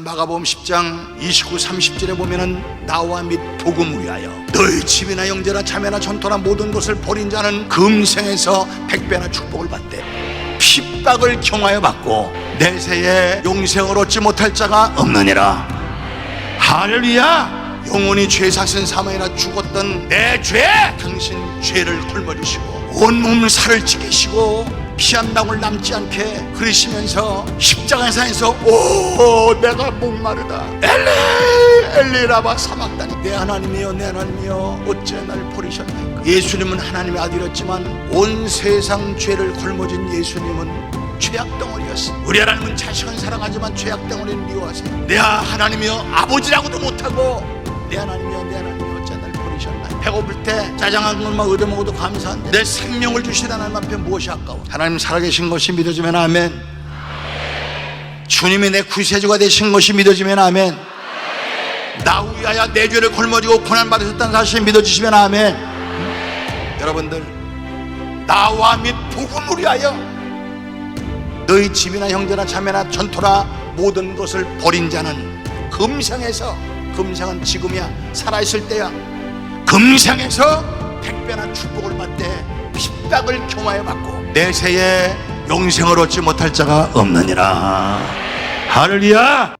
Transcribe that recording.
마가복음 10장 29, 30절에 보면은 나와 및 복음을 위하여 너희 집이나 형제나 자매나 전토나 모든 것을 버린 자는 금생에서 백배나 축복을 받되 핍박을 경하여 받고 내세에 용생을 얻지 못할 자가 없느니라. 할렐루야 영원히 죄 사신 사망이나 죽었던 내 죄 당신 죄를 짊어지시고 온몸을 살을 찌개시고 피한 방울 남지 않게 그러시면서 십자가에서 오 내가 목마르다 엘리 엘리라바 사막다니 내 하나님이여 내 하나님이여 어째 날 버리셨나이까 예수님은 하나님의 아들이었지만 온 세상 죄를 짊어진 예수님은 죄악 덩어리였어. 우리 하나님은 자식은 사랑하지만 죄악 덩어리는 미워하세요. 내 하나님이여 아버지라고도 못하고 내 하나님이여 내 하나님이여 어째 날 버리셨나? 배고플 때 짜장 한 것만 얻어 먹어도 감사한데 내 생명을 주신 하나님 앞에 무엇이 아까워? 하나님 살아계신 것이 믿어지면 아멘. 주님이 내 구세주가 되신 것이 믿어지면 아멘. 나 위하여 내 죄를 짊어지고 고난 받으셨다는 사실 믿어주시면 아멘. 여러분들 나와 및 복음을 위하여 너희 집이나 형제나 자매나 전토나 모든 것을 버린 자는 금상에서 금상은 지금이야 살아있을 때야. 금상에서 백배나 축복을 받되 핍박을 경화해 받고 내세에 영생을 얻지 못할 자가 없느니라. 할렐루야